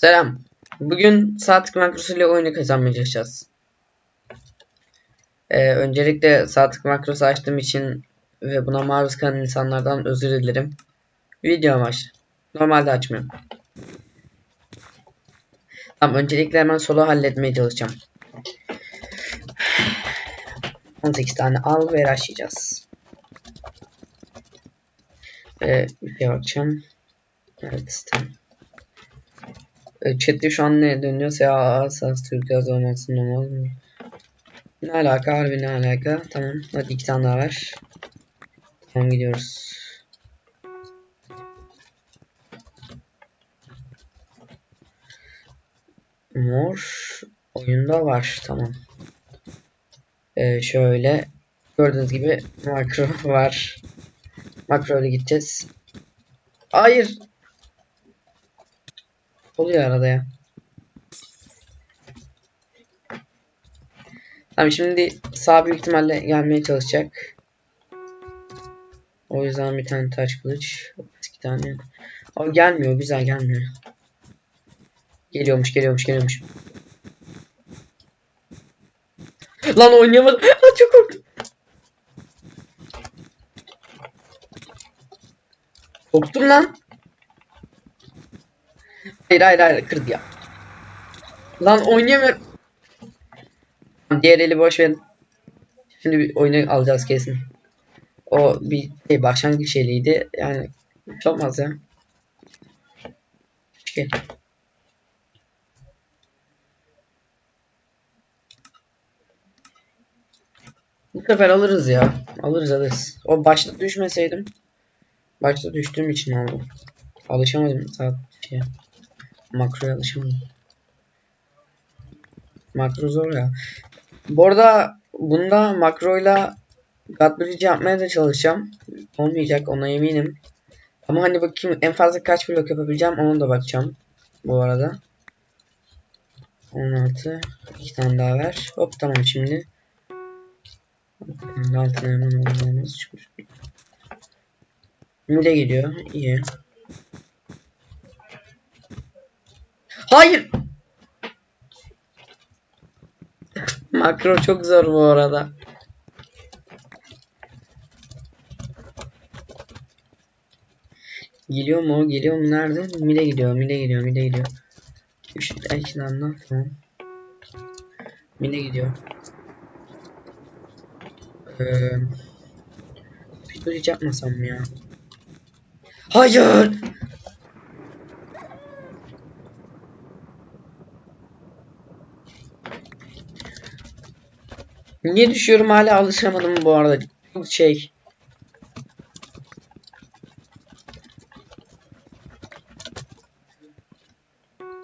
Selam. Bugün saatlik makrosu ile oyunu kazanmaya çalışacağız. Ee, öncelikle saatlik makrosu açtığım için ve buna maruz kalan insanlardan özür dilerim. Video amaçlı. Normalde açmıyorum. Tamam öncelikle hemen solo halletmeye çalışacağım. 18 tane al ve başlayacağız. Ee, bir şey bakacağım. Evet tamam. E, Chat'te şu an ne dönüyorsa ya Saz Türk yaz olmasın olmaz mı? Ne alaka harbi ne alaka? Tamam hadi iki tane daha ver. Tamam gidiyoruz. Mor oyunda var tamam. Ee, şöyle gördüğünüz gibi makro var. Makro ile gideceğiz. Hayır Oluyor arada ya. Tamam şimdi sağ büyük ihtimalle gelmeye çalışacak. O yüzden bir tane taş kılıç. iki tane. O gelmiyor güzel gelmiyor. Geliyormuş geliyormuş geliyormuş. Lan oynayamadım. Çok korktum. Korktum lan. Hayır hayır hayır kırdı ya. Lan oynayamıyorum. Diğer eli boş verin. Şimdi bir oyunu alacağız kesin. O bir şey başlangıç eliydi. Yani hiç olmaz ya. Şey. Bu sefer alırız ya. Alırız alırız. O başta düşmeseydim. Başta düştüğüm için aldım. Alışamadım saat şey. Makroya alışamadım. Makro zor ya. Bu arada bunda makroyla God Bridge yapmaya da çalışacağım. Olmayacak ona eminim. Ama hani bakayım en fazla kaç blok yapabileceğim ona da bakacağım. Bu arada. 16. iki tane daha ver. Hop tamam şimdi. Altına hemen olmamız çıkmış. Mide geliyor. İyi. Hayır. Makro çok zor bu arada. Geliyor mu? Geliyor mu? Nerede? Mide gidiyor. Mide gidiyor. Mide gidiyor. 3 2 tane tamam. Mide gidiyor. Ee, bir yapmasam ya? Hayır! Niye düşüyorum hala alışamadım bu arada. Şey.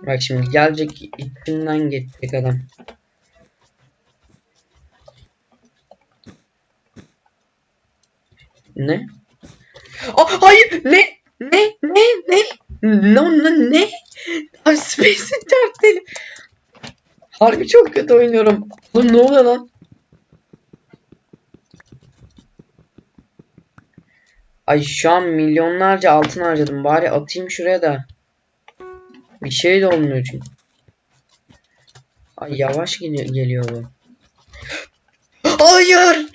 Bak şimdi gelecek içinden geçecek adam. Ne? Aa, hayır ne? Ne? Ne? Ne? No, no, ne? Ay Space'in çarptı Harbi çok kötü oynuyorum. Oğlum ne oluyor lan? Ay şu an milyonlarca altın harcadım. Bari atayım şuraya da. Bir şey de olmuyor çünkü. Ay yavaş geliyor, geliyor bu. Hayır!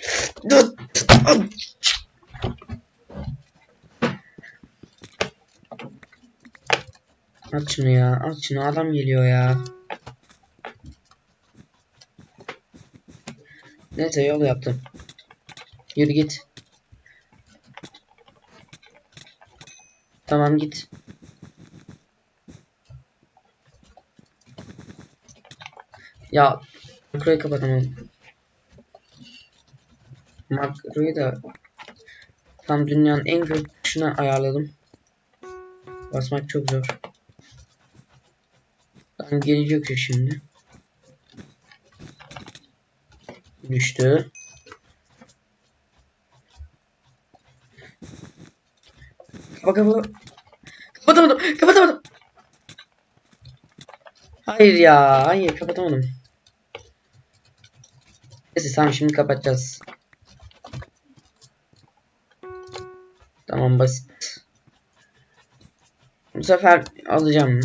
At şunu ya. At şunu. Adam geliyor ya. Neyse yol yaptım. Yürü git. Tamam git. Ya makroyu kapatamam. Makroyu da tam dünyanın en kötü tuşuna ayarladım. Basmak çok zor. Ben gelecek ya şimdi. Düştü. Kapa kapa. Kapatamadım. Kapatamadım. Hayır ya. Hayır kapatamadım. Neyse tamam şimdi kapatacağız. Tamam basit. Bu sefer alacağım.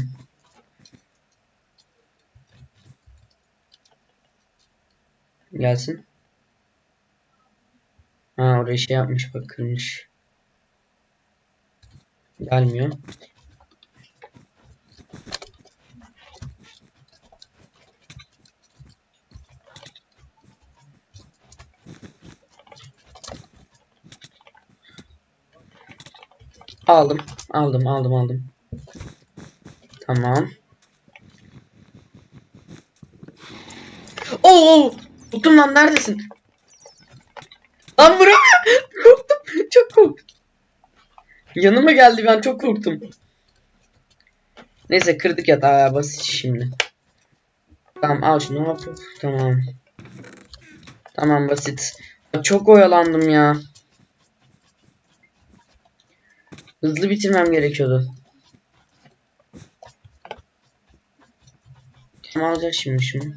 Gelsin. Ha orayı şey yapmış bak kırmış. Gelmiyor. Aldım. Aldım aldım aldım. Tamam. Oo! Tuttum lan neredesin? Lan vuramıyor. korktum. Çok korktum. Yanıma geldi ben çok korktum. Neyse kırdık yatağı basit şimdi. Tamam al şunu hop. Tamam. Tamam basit. Çok oyalandım ya. Hızlı bitirmem gerekiyordu. Tamam alacak şimdi şunu.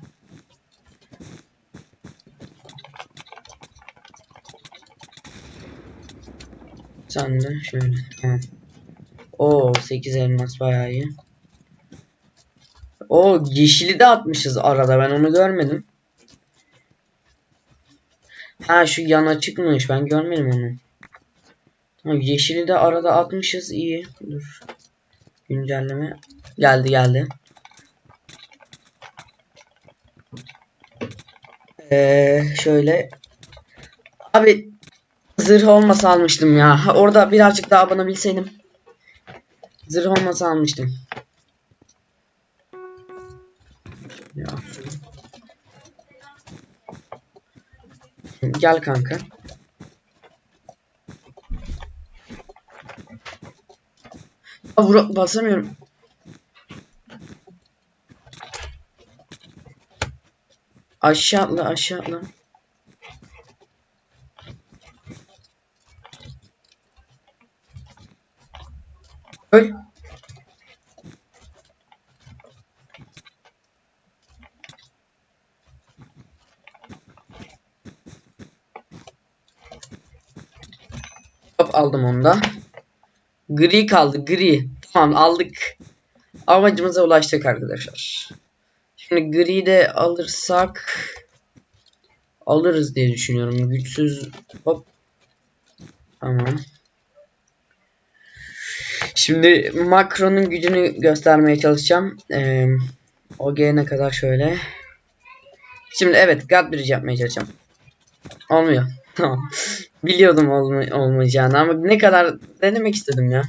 Sen de şöyle. Tamam. Oo 8 elmas bayağı iyi. O yeşili de atmışız arada ben onu görmedim. Ha şu yan açıkmış ben görmedim onu. Tamam, yeşili de arada atmışız iyi. Dur. Güncelleme. Geldi geldi. Ee, şöyle. Abi zırh olmasa almıştım ya. Orada birazcık daha bana bilseydim. Zırh olmasa almıştım. Ya. Gel kanka. Aa, vura- basamıyorum. Aşağı atla aşağı atla. Öl. Hop aldım onu da. Gri kaldı gri. Tamam aldık. Amacımıza ulaştık arkadaşlar. Şimdi gri de alırsak alırız diye düşünüyorum. Güçsüz hop. Tamam. Şimdi makronun gücünü göstermeye çalışacağım. Ee, o gelene kadar şöyle. Şimdi evet God Bridge yapmaya çalışacağım. Olmuyor. Tamam. Biliyordum olma olmayacağını ama ne kadar denemek istedim ya.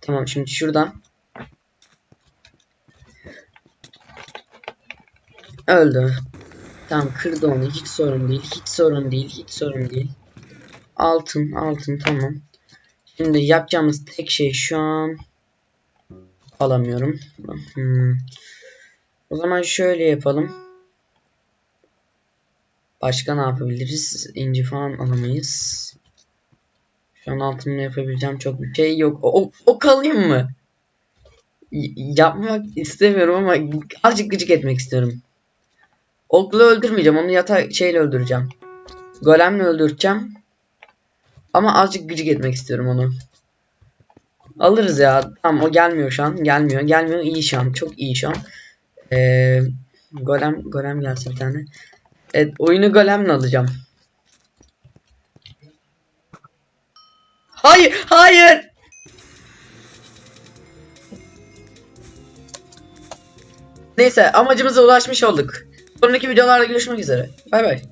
Tamam şimdi şuradan. Öldü. Tamam kırdı onu. Hiç sorun değil. Hiç sorun değil. Hiç sorun değil. Altın altın tamam. Şimdi yapacağımız tek şey şu an alamıyorum. Hmm. O zaman şöyle yapalım. Başka ne yapabiliriz? İnci falan alamayız. Şu an altımla yapabileceğim çok bir şey yok. O, o kalayım mı? Yapmak istemiyorum ama azıcık gıcık etmek istiyorum. Okla öldürmeyeceğim. Onu yata şeyle öldüreceğim. Golemle öldüreceğim. Ama azıcık gıcık etmek istiyorum onu. Alırız ya. Tamam o gelmiyor şu an. Gelmiyor. Gelmiyor. İyi şu an. Çok iyi şu an. Ee, golem, golem gelse bir tane. Evet oyunu golemle alacağım. Hayır. Hayır. Neyse amacımıza ulaşmış olduk. Sonraki videolarda görüşmek üzere. Bay bay.